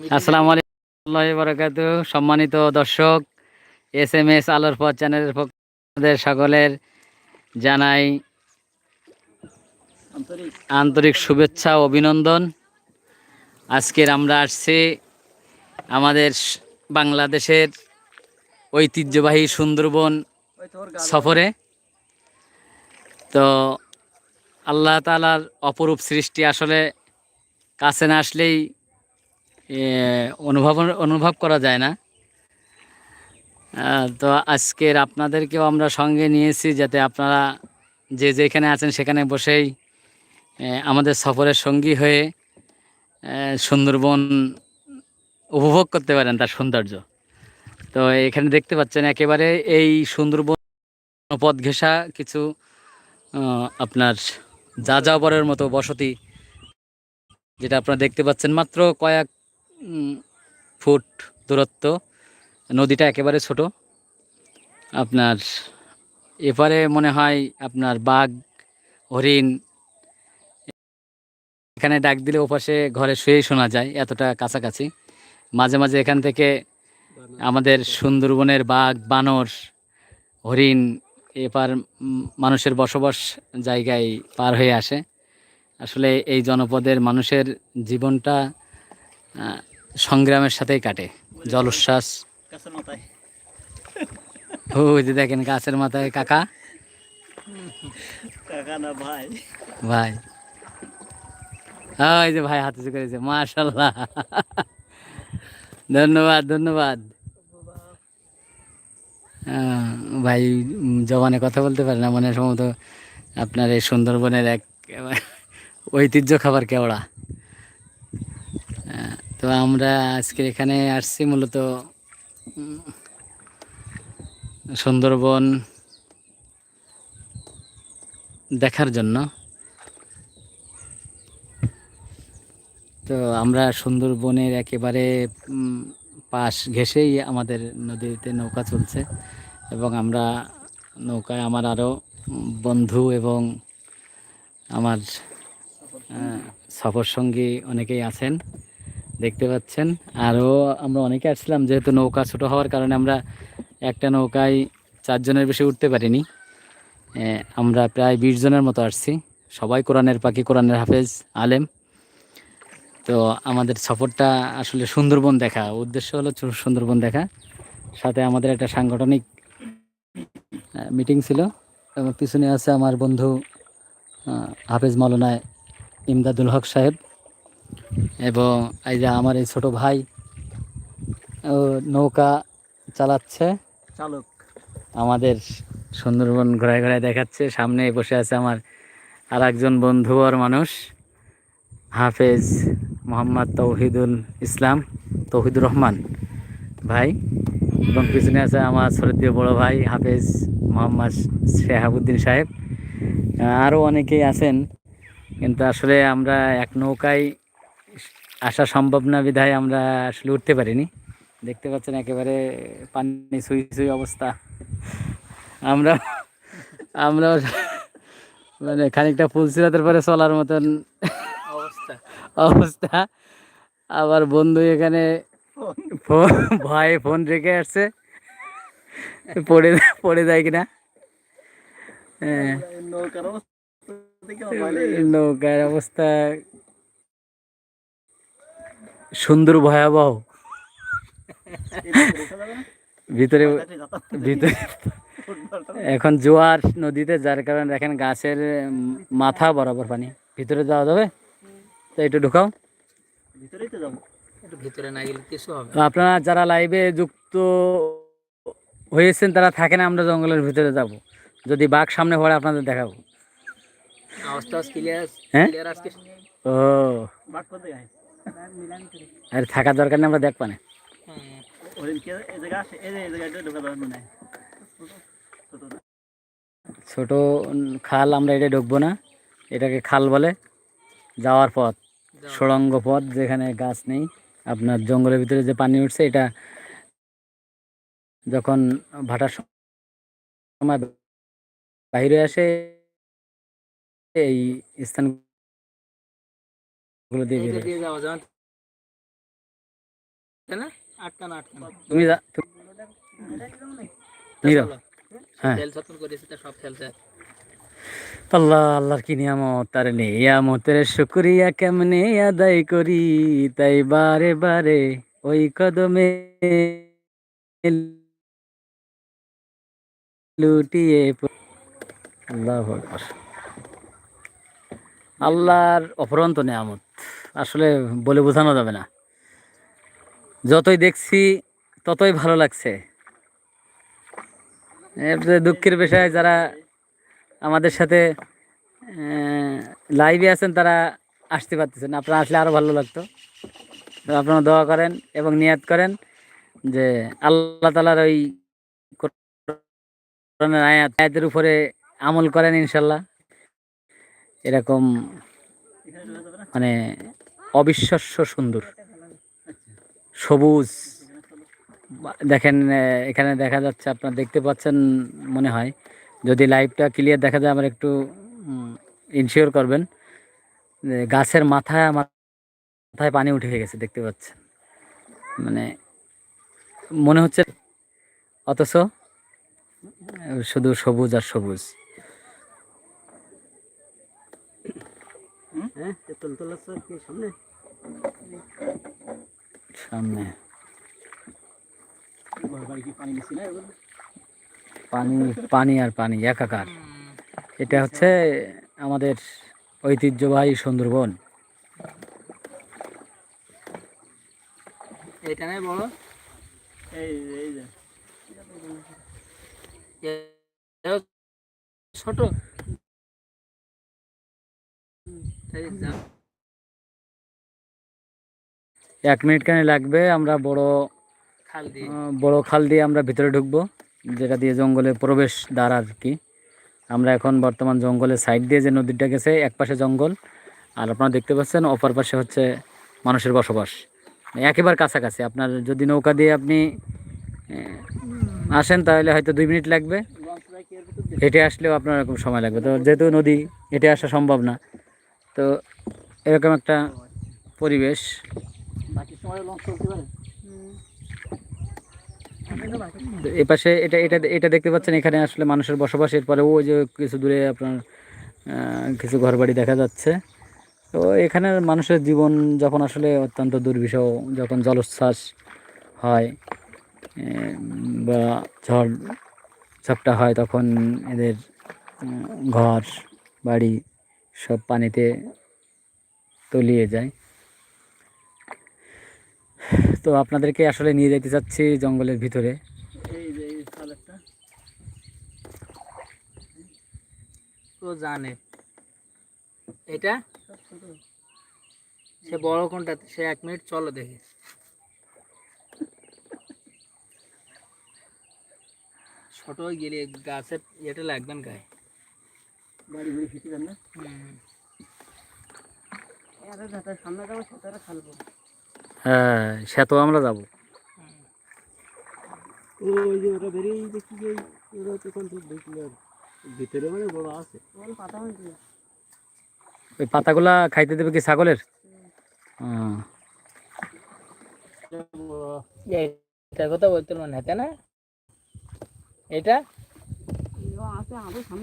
আসসালামু আলাইকুম বরকাত সম্মানিত দর্শক, এস এম এস আলোর পথ চ্যানেলের পক্ষ সকলের জানাই আন্তরিক শুভেচ্ছা অভিনন্দন। আজকের আমরা আসছি আমাদের বাংলাদেশের ঐতিহ্যবাহী সুন্দরবন সফরে। তো আল্লাহ তালার অপরূপ সৃষ্টি আসলে কাছে না আসলেই অনুভব অনুভব করা যায় না। তো আজকের আপনাদেরকেও আমরা সঙ্গে নিয়েছি যাতে আপনারা যে যেখানে আছেন সেখানে বসেই আমাদের সফরের সঙ্গী হয়ে সুন্দরবন উপভোগ করতে পারেন তার সৌন্দর্য। তো এখানে দেখতে পাচ্ছেন একেবারে এই সুন্দরবন পথ ঘেঁষা কিছু আহ, যা যাযাবরের মতো বসতি যেটা আপনারা দেখতে পাচ্ছেন মাত্র কয়েক ফুট দূরত্ব, নদীটা একেবারে ছোট। আপনার এপারে মনে হয় আপনার বাঘ, হরিণ, এখানে ডাক দিলে ওপাশে ঘরে শুয়েই শোনা যায়, এতটা কাছাকাছি। মাঝে মাঝে এখান থেকে আমাদের সুন্দরবনের বাঘ, বানর, হরিণ এপার মানুষের বসবাস জায়গায় পার হয়ে আসে। আসলে এই জনপদের মানুষের জীবনটা সংগ্রামের সাথেই কাটে। জলোচ্ছ্বাস। ওই যে দেখেন গাছের মাথায় কাকা। কাকা না ভাই। ভাই। ওই যে ভাই হাতে করেছে মাশাল্লাহ। ধন্যবাদ ধন্যবাদ। ভাই জবানে কথা বলতে পারে না মানে সম্ভবত আপনার এই সুন্দরবনের এক ঐতিহ্য খাবার কেওড়া। তো আমরা আজকে এখানে আসছি মূলত সুন্দরবন দেখার জন্য। তো আমরা সুন্দরবনের একেবারে পাশ ঘেঁষেই আমাদের নদীতে নৌকা চলছে এবং আমরা নৌকায় আমার আরও বন্ধু এবং আমার সফর সঙ্গী অনেকেই আছেন। দেখতে পাচ্ছেন। আরও আমরা অনেকে আসছিলাম, যেহেতু নৌকা ছোট হওয়ার কারণে আমরা একটা নৌকায় চারজনের বেশি উঠতে পারিনি। আমরা প্রায় বিশ জনের মতো আসছি। সবাই কোরআনের পাখি, কোরআনের হাফেজ, আলেম। তো আমাদের সফরটা আসলে সুন্দরবন দেখা। উদ্দেশ্য হলো সুন্দরবন দেখা। সাথে আমাদের একটা সাংগঠনিক মিটিং ছিল। এবং পিছনে আছে আমার বন্ধু হাফেজ মৌলানা ইমদাদুল হক সাহেব। এবং এই যে আমার এই ছোট ভাই ও নৌকা চালাচ্ছে। চালক। আমাদের সুন্দরবন ঘোরায় ঘোরায় দেখাচ্ছে। সামনে বসে আছে আমার আর একজন বন্ধু আর মানুষ হাফেজ মোহাম্মদ তৌহিদুল ইসলাম তৌহিদুর রহমান ভাই। এবং পিছনে আছে আমার শরদীয় বড় ভাই হাফেজ মোহাম্মদ শেহাবুদ্দিন সাহেব। আরও অনেকেই আছেন কিন্তু আসলে আমরা এক নৌকায় আসা সম্ভব না বিধায় আমরা আসলে উঠতে পারিনি। দেখতে পাচ্ছেন একেবারে পানি সুই সুই অবস্থা। আমরা আমরা মানে খানিকটা ফুলসিরাতের পরে চলার মতন অবস্থা। অবস্থা। আবার বন্ধু এখানে ফোন ভয়ে ফোন রেখে আসছে। পড়ে পড়ে যায় কিনা? হ্যাঁ। নৌকার অবস্থা দেখে আমার ভয় লেগে নৌকার অবস্থা সুন্দর ভয়াবহ? ভিতরে ভিতরে এখন জোয়ার নদীতে যার কারণে দেখেন গাছের মাথা বরাবর পানি। ভিতরে যাওয়া যাবে? তো একটু ঢুকাও। ভিতরেই তো যাব একটু ভিতরে না গেলে কিছু হবে তো আপনারা যারা লাইভে যুক্ত হয়েছেন তারা থাকে না আমরা জঙ্গলের ভিতরে যাব। যদি বাঘ সামনে পড়ে আপনাদের দেখাবো। হ্যাঁ? ও। আর থাকার দরকার নেই আমরা দেখবা না। ছোট খাল আমরা এটা ঢুকবো না এটাকে খাল বলে। যাওয়ার পথ সুড়ঙ্গ পথ। যেখানে গাছ নেই আপনার জঙ্গলের ভিতরে যে পানি উঠছে এটা যখন ভাটার সময় বাইরে আসে এই স্থানগুলো দিয়ে বের। যাওয়া যাবে। না? আটকানো আটকানো তুমি যা- তুমি নিরো। হ্যাঁ। তেল সত্তর করেছে তা সব ফেলছে আল্লাহ আল্লাহর কি নিয়ামত তার নিয়ামতের শুক্রিয়া কেমনে আদায় করি? তাই বারে বারে ওই কদমে লুটিয়ে আল্লাহু। আল্লাহর অপরন্ত নিয়ামত। আসলে বলে বোঝানো যাবে না। যতই দেখছি, ততই ভালো লাগছে। দুঃখের বিষয়, যারা আমাদের সাথে লাইভে আছেন, তারা আসতে পারতেছেন আপনারা আসলে আরও ভালো লাগতো। আপনারা দোয়া করেন এবং নিয়াত করেন যে আল্লাহ তালার ওই আয়াত, আয়াতের উপরে আমল করেন ইনশাল্লাহ এরকম মানে অবিশ্বাস্য সুন্দর। সবুজ। দেখেন এখানে দেখা যাচ্ছে, আপনার দেখতে পাচ্ছেন, মনে হয়। যদি লাইভটা ক্লিয়ার দেখা যায়, আমার একটু ইনশিওর করবেন। গাছের মাথায় মাথায় পানি উঠে গেছে, দেখতে পাচ্ছেন। মানে মনে হচ্ছে, অথচ, শুধু সবুজ আর সবুজ। হ্যাঁ কি সামনে। পানি পানি পানি আর পানি একাকার। এটা হচ্ছে আমাদের ঐতিহ্যবাহী সুন্দরবন। এটা নাই বড় এই যে, এই যে। ছোট। এক মিনিট খানি লাগবে আমরা বড় খাল দিয়ে। বড় খাল দিয়ে আমরা ভিতরে ঢুকবো যেটা দিয়ে জঙ্গলে প্রবেশ দ্বার আর কি। আমরা এখন বর্তমান জঙ্গলের সাইড দিয়ে যে নদীটা গেছে এক পাশে জঙ্গল আর আপনারা দেখতে পাচ্ছেন অপর পাশে হচ্ছে মানুষের বসবাস। একেবারে কাছাকাছি আপনার যদি নৌকা দিয়ে আপনি আসেন তাহলে হয়তো দুই মিনিট লাগবে? হেঁটে আসলেও আপনার এরকম সময় লাগবে। তো যেহেতু নদী হেঁটে আসা সম্ভব না। তো এরকম একটা পরিবেশ। এ পাশে এটা এটা এটা দেখতে পাচ্ছেন এখানে আসলে মানুষের বসবাস। এরপরে ওই যে কিছু দূরে আপনার কিছু ঘরবাড়ি দেখা যাচ্ছে। তো এখানে মানুষের জীবন যখন আসলে অত্যন্ত দুর্বিষহ যখন জলোচ্ছ্বাস হয় বা ঝড় ঝাপটা হয় তখন এদের ঘর বাড়ি সব পানিতে তলিয়ে যায়। তো আপনাদেরকে আসলে নিয়ে যেতে চাচ্ছি জঙ্গলের ভিতরে। জানে। এটা? সে বড় কোনটা সে এক মিনিট, চলো দেখি। ছোট গেলে গাছের ইয়েটা লাগবেন গায়ে। বাড়ি না? হুম। সামনে যাব সেটা খালবো। হ্যাঁ সে তো আমরা যাব। ওই যে ওটা বেরিয়ে দেখি যে ওরা তখন তো দেখলে ভিতরে মানে বড় আছে। পাতা ওই পাতাগুলা খাইতে দেবে কি ছাগলের? হ্যাঁ। কথা বলতে মনে না? এটা?